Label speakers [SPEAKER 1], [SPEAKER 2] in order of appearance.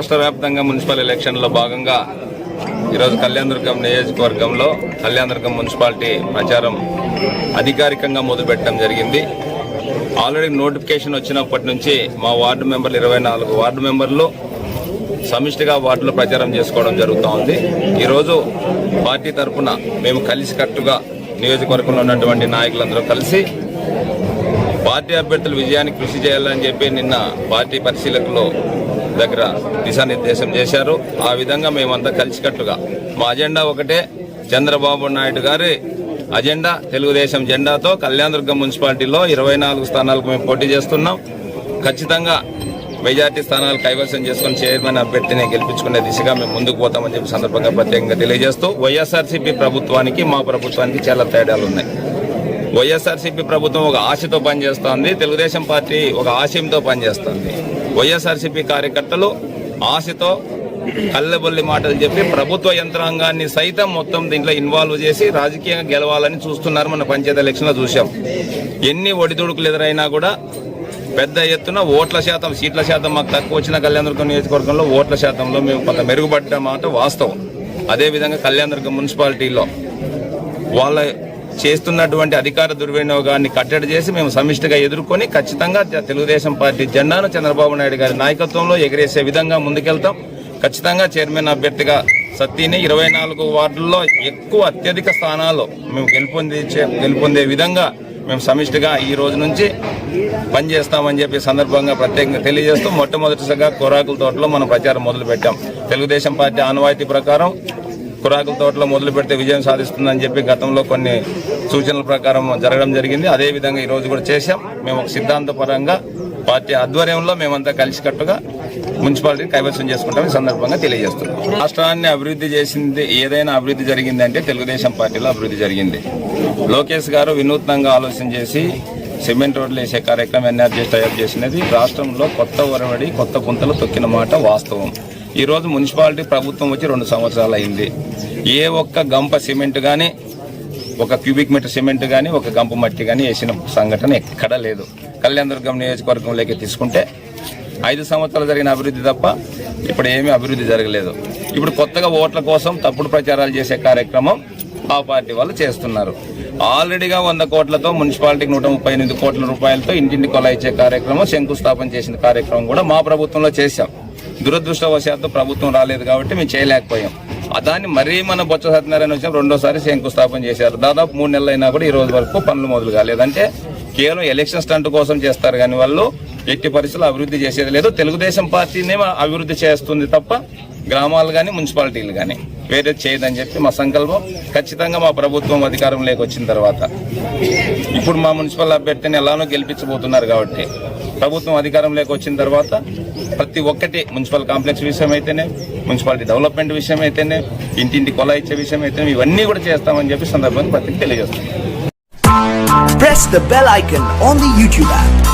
[SPEAKER 1] రాష్ట్ర వ్యాప్తంగా మున్సిపల్ ఎలక్షన్లో భాగంగా ఈరోజు కళ్యాణదుర్గం నియోజకవర్గంలో కళ్యాణదుర్గం మున్సిపాలిటీ ప్రచారం అధికారికంగా మొదలుపెట్టడం జరిగింది. ఆల్రెడీ నోటిఫికేషన్ వచ్చినప్పటి నుంచి మా వార్డు మెంబర్లు ఇరవై నాలుగు వార్డు మెంబర్లు సమిష్టిగా వార్డులో ప్రచారం చేసుకోవడం జరుగుతూ ఉంది. ఈరోజు పార్టీ తరఫున మేము కలిసికట్టుగా నియోజకవర్గంలో ఉన్నటువంటి నాయకులందరూ కలిసి పార్టీ అభ్యర్థుల విజయానికి కృషి చేయాలని చెప్పి నిన్న పార్టీ పరిశీలకులు దగ్గర దిశానిర్దేశం చేశారు. ఆ విధంగా మేమంతా కలిసికట్టుగా. మా అజెండా ఒకటే చంద్రబాబు నాయుడు గారి అజెండా తెలుగుదేశం జెండాతో కళ్యాణదుర్గం మున్సిపాలిటీలో ఇరవై నాలుగు స్థానాలకు మేము పోటీ చేస్తున్నాం. ఖచ్చితంగా మెజార్టీ స్థానాలు కైవసం చేసుకుని చైర్మన్ అభ్యర్థిని గెలిపించుకునే దిశగా మేము ముందుకు పోతామని చెప్పి సందర్భంగా ప్రత్యేకంగా తెలియజేస్తూ వైఎస్ఆర్సీపీ ప్రభుత్వానికి మా ప్రభుత్వానికి చాలా తేడాలు ఉన్నాయి. వైఎస్ఆర్సీపీ ప్రభుత్వం ఒక ఆశతో పనిచేస్తోంది తెలుగుదేశం పార్టీ ఒక ఆశయంతో పనిచేస్తోంది. వైఎస్ఆర్సీపీ కార్యకర్తలు ఆశతో కళ్ళబొల్లి మాటలు చెప్పి ప్రభుత్వ యంత్రాంగాన్ని సైతం మొత్తం దీంట్లో ఇన్వాల్వ్ చేసి రాజకీయంగా గెలవాలని చూస్తున్నారు మన పంచాయతీ ఎలక్షన్లో చూసాం ఎన్ని ఒడిదుడుకులు ఎదురైనా కూడా పెద్ద ఎత్తున ఓట్ల శాతం సీట్ల శాతం మాకు తక్కువ వచ్చిన కళ్యాణదుర్గం నియోజకవర్గంలో ఓట్ల శాతంలో మేము కొంత మెరుగుపడ్డ మాట వాస్తవం. అదేవిధంగా కళ్యాణదుర్గం మున్సిపాలిటీలో వాళ్ళ చేస్తున్నటువంటి అధికార దుర్వినియోగాన్ని కట్టడి చేసి మేము సమిష్టిగా ఎదుర్కొని ఖచ్చితంగా తెలుగుదేశం పార్టీ జెండాను చంద్రబాబు నాయుడు గారి నాయకత్వంలో ఎగిరేసే విధంగా ముందుకెళ్తాం. ఖచ్చితంగా చైర్మన్ అభ్యర్థిగా సత్తిని ఇరవై నాలుగు వార్డుల్లో ఎక్కువ అత్యధిక స్థానాల్లో మేము గెలుపొందించే గెలుపొందే విధంగా మేము సమిష్టిగా ఈ రోజు నుంచి పనిచేస్తామని చెప్పి సందర్భంగా ప్రత్యేకంగా తెలియజేస్తూ మొట్టమొదటిసారిగా కూరాకుల తోటలో మనం ప్రచారం మొదలుపెట్టాం. తెలుగుదేశం పార్టీ ఆనవాయితీ ప్రకారం కురాకుల తోటలో మొదలు పెడితే విజయం సాధిస్తుందని చెప్పి గతంలో కొన్ని సూచనల ప్రకారం జరగడం జరిగింది. అదేవిధంగా ఈరోజు కూడా చేశాం. మేము ఒక సిద్ధాంతపరంగా పార్టీ ఆధ్వర్యంలో మేమంతా కలిసికట్టుగా మున్సిపాలిటీని కైవసం చేసుకుంటాం ఈ సందర్భంగా తెలియజేస్తున్నాం. రాష్ట్రాన్ని అభివృద్ధి చేసింది ఏదైనా అభివృద్ధి జరిగిందంటే తెలుగుదేశం పార్టీలో అభివృద్ధి జరిగింది. లోకేష్ గారు వినూత్నంగా ఆలోచన చేసి సిమెంట్ రోడ్లు వేసే కార్యక్రమం ఎన్ఆర్జీ తయారు చేసినది. రాష్ట్రంలో కొత్త ఒరవడి కొత్త పుంతలు తొక్కిన మాట వాస్తవం. ఈరోజు మున్సిపాలిటీ ప్రభుత్వం వచ్చి రెండు సంవత్సరాలు అయింది. ఏ ఒక్క గంప సిమెంట్ కానీ ఒక క్యూబిక్ మీటర్ సిమెంట్ కానీ ఒక గంప మట్టి కానీ వేసిన సంఘటన ఎక్కడా లేదు. కళ్యాణదుర్గం నియోజకవర్గంలోకి తీసుకుంటే ఐదు సంవత్సరాలు జరిగిన అభివృద్ధి తప్ప ఇప్పుడు ఏమీ అభివృద్ధి జరగలేదు. ఇప్పుడు కొత్తగా ఓట్ల కోసం తప్పుడు ప్రచారాలు చేసే కార్యక్రమం ఆ పార్టీ వాళ్ళు చేస్తున్నారు. ఆల్రెడీగా వంద కోట్లతో మున్సిపాలిటీకి నూట ముప్పై ఎనిమిది కోట్ల రూపాయలతో ఇంటింటి కొల ఇచ్చే కార్యక్రమం శంకుస్థాపన చేసిన కార్యక్రమం కూడా మా ప్రభుత్వంలో చేశాం. దురదృష్టవశాత్తు ప్రభుత్వం రాలేదు కాబట్టి మేము చేయలేకపోయాం. దాన్ని మరీ మన బొత్స సత్యనారాయణ వచ్చిన రెండోసారి శంకుస్థాపన చేశారు. దాదాపు మూడు నెలలు అయినా కూడా ఈ రోజు వరకు పనులు మొదలు కాలేదంటే కేవలం ఎలక్షన్ స్టంట్ కోసం చేస్తారు కానీ వాళ్ళు ఎట్టి పరిస్థితులు అభివృద్ధి చేసేది లేదు. తెలుగుదేశం పార్టీనే అభివృద్ధి చేస్తుంది తప్ప గ్రామాలు కానీ మున్సిపాలిటీలు కానీ వేరే చేయదని చెప్పి మా సంకల్పం ఖచ్చితంగా మా ప్రభుత్వం అధికారంలోకి వచ్చిన తర్వాత. ఇప్పుడు మా మున్సిపల్ అభ్యర్థిని ఎలానో గెలిపించబోతున్నారు కాబట్టి ప్రభుత్వం అధికారంలోకి వచ్చిన తర్వాత ప్రతి ఒక్కటి మున్సిపల్ కాంప్లెక్స్ విషయం అయితేనే మున్సిపాలిటీ డెవలప్మెంట్ విషయం అయితేనే ఇంటింటి కొల ఇచ్చే విషయం అయితేనే ఇవన్నీ కూడా చేస్తామని చెప్పి సందర్భంగా ప్రతి తెలియజేస్తాం
[SPEAKER 2] Press the bell icon on the YouTube app.